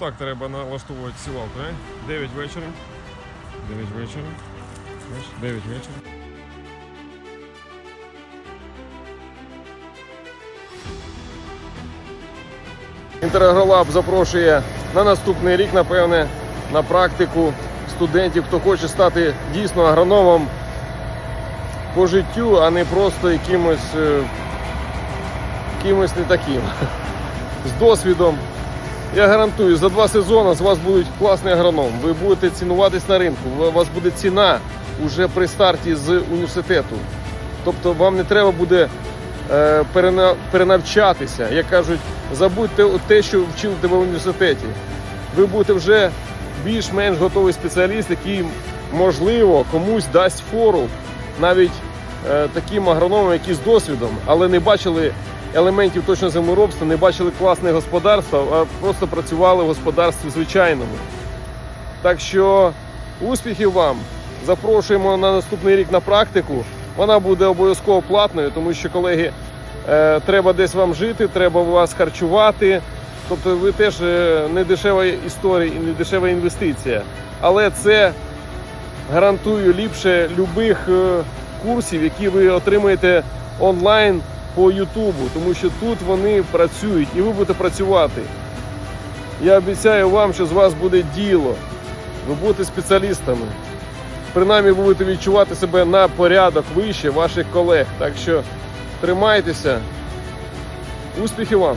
Так, треба налаштовувати сівалку, не? 9 вечора. 9 вечора. Бачиш, 9 вечора. Інтерагролаб запрошує на наступний рік, напевне, на практику студентів, хто хоче стати дійсно агрономом по життю, а не просто якимось, е, кимось не таким. З досвідом. Я гарантую, за два сезони з вас будуть класний агроном. Ви будете цінуватись на ринку. У вас буде ціна уже при старті з університету. Тобто вам не треба буде е, перенавчатися. Як кажуть, забудьте те, що вчив тебе в університеті. Ви будете вже більш-менш готовий спеціаліст, який, можливо, комусь дасть фору навіть е, таким агрономам, які з досвідом, але не бачили елементів точно землеробства, не бачили класне господарство, а просто працювали в господарстві звичайному. Так що успіхів вам! Запрошуємо на наступний рік на практику. Вона буде обов'язково платною, тому що, колеги, е, треба десь вам жити, треба вас харчувати. Тобто ви теж е, не дешева історія і не дешева інвестиція. Але це гарантую ліпше любих е, курсів, які ви отримаєте онлайн по Ютубу, тому що тут вони працюють і ви будете працювати. Я обіцяю вам, що з вас буде діло. Ви будете спеціалістами. Принаймні ви будете відчувати себе на порядок вище ваших колег. Так що тримайтеся. Успіхів вам!